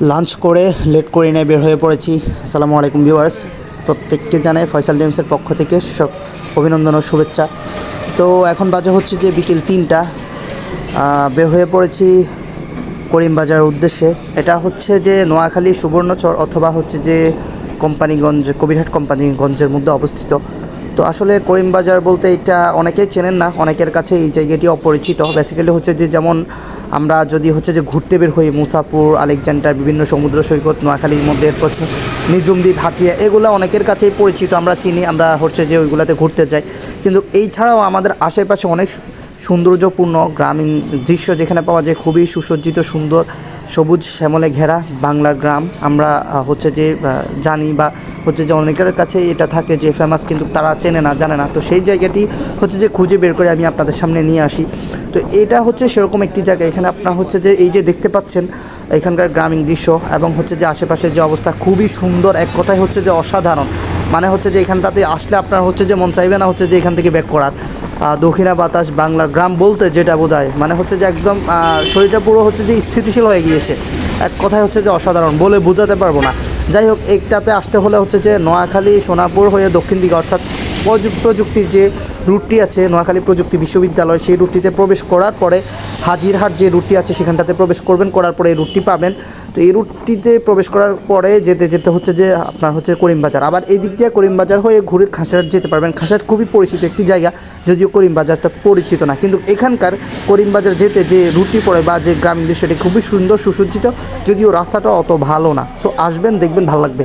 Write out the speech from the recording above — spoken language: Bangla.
লাঞ্চ করে লেট করে নিয়ে বের হয়ে পড়েছি। আসসালামু আলাইকুম ভিউয়ার্স। প্রত্যেককে জানাই ফয়সাল ডেমসের পক্ষ থেকে অভিনন্দন ও শুভেচ্ছা। তো এখন বাজে হচ্ছে যে বিকেল তিনটা। বের হয়ে পড়েছি করিমবাজার উদ্দেশ্যে। এটা হচ্ছে যে নোয়াখালী সুবর্ণচর অথবা হচ্ছে যে কোম্পানিগঞ্জ, কবিরহাট কোম্পানিগঞ্জের মধ্যে অবস্থিত। তো আসলে করিমবাজার বলতে এটা অনেকেই চেনেন না, অনেকের কাছে এই জায়গাটি অপরিচিত। বেসিক্যালি হচ্ছে যে যেমন আমরা যদি হচ্ছে যে ঘুরতে বের হই মুসাপুর আলেকজান্ডার, বিভিন্ন সমুদ্র সৈকত, নোয়াখালীর মধ্যে প্রচুর হচ্ছে নিজুমদ্বীপ হাতিয়া এগুলো অনেকের কাছেই পরিচিত, আমরা চিনি, আমরা হচ্ছে যে ওইগুলোতে ঘুরতে যাই। কিন্তু এই ছাড়াও আমাদের আশেপাশে অনেক সৌন্দর্যপূর্ণ গ্রামীণ দৃশ্য যেখানে পাওয়া যায় খুবই সুসজ্জিত, সুন্দর, সবুজ শ্যামলে ঘেরা বাংলার গ্রাম। আমরা হচ্ছে যে জানি বা হচ্ছে যে অনেকের কাছে এটা থাকে যে ফেমাস কিন্তু তারা চেনে না, জানে না। তো সেই জায়গাটি হচ্ছে যে খুঁজে বের করে আমি আপনাদের সামনে নিয়ে আসি। তো এটা হচ্ছে সেরকম একটি জায়গা। এখানে আপনার হচ্ছে যে এই যে দেখতে পাচ্ছেন এখানকার গ্রামীণ দৃশ্য এবং হচ্ছে যে আশেপাশের যে অবস্থা খুবই সুন্দর। এক কথায় হচ্ছে যে অসাধারণ। মানে হচ্ছে যে এখানটাতে আসলে আপনার হচ্ছে যে মন চাইবে না হচ্ছে যে এখান থেকে ব্যাক করার। দক্ষিণা বাতাস বাংলার গ্রাম বলতে যেটা বোঝায়। মানে হচ্ছে যে একদম শরীরটা পুরো হচ্ছে যে স্থিতিশীল হয়ে গিয়েছে। এক কথায় হচ্ছে যে অসাধারণ বলে বোঝাতে পারব না। যাই হোক এইটাতে আসতে হলে হচ্ছে যে নোয়াখালী, সোনাপুর হয়ে দক্ষিণ দিকে, অর্থাৎ প্রযু- প্রযুক্তির যে রুটটি আছে, নোয়াখালী প্রযুক্তি বিশ্ববিদ্যালয়, সেই রুটটিতে প্রবেশ করার পরে হাজিরহাট যে রুটটি আছে সেখানটাতে প্রবেশ করবেন, করার পরে এই রুটটি পাবেন। তো এই রুটটিতে প্রবেশ করার পরে যেতে যেতে হচ্ছে যে আপনার হচ্ছে করিমবাজার। আবার এই দিক দিয়ে করিমবাজার হয়ে ঘুরে খাসারহাট যেতে পারবেন। খাসারহাট খুবই পরিচিত একটি জায়গা, যদিও করিমবাজারটা পরিচিত না। কিন্তু এখানকার করিমবাজার যেতে যে রুটটি পড়ে বা যে গ্রামীণ দৃশ্যটি খুবই সুন্দর, সুসজ্জিত, যদিও রাস্তাটা অত ভালো না। সো আসবেন, দেখবেন, ভালো লাগবে।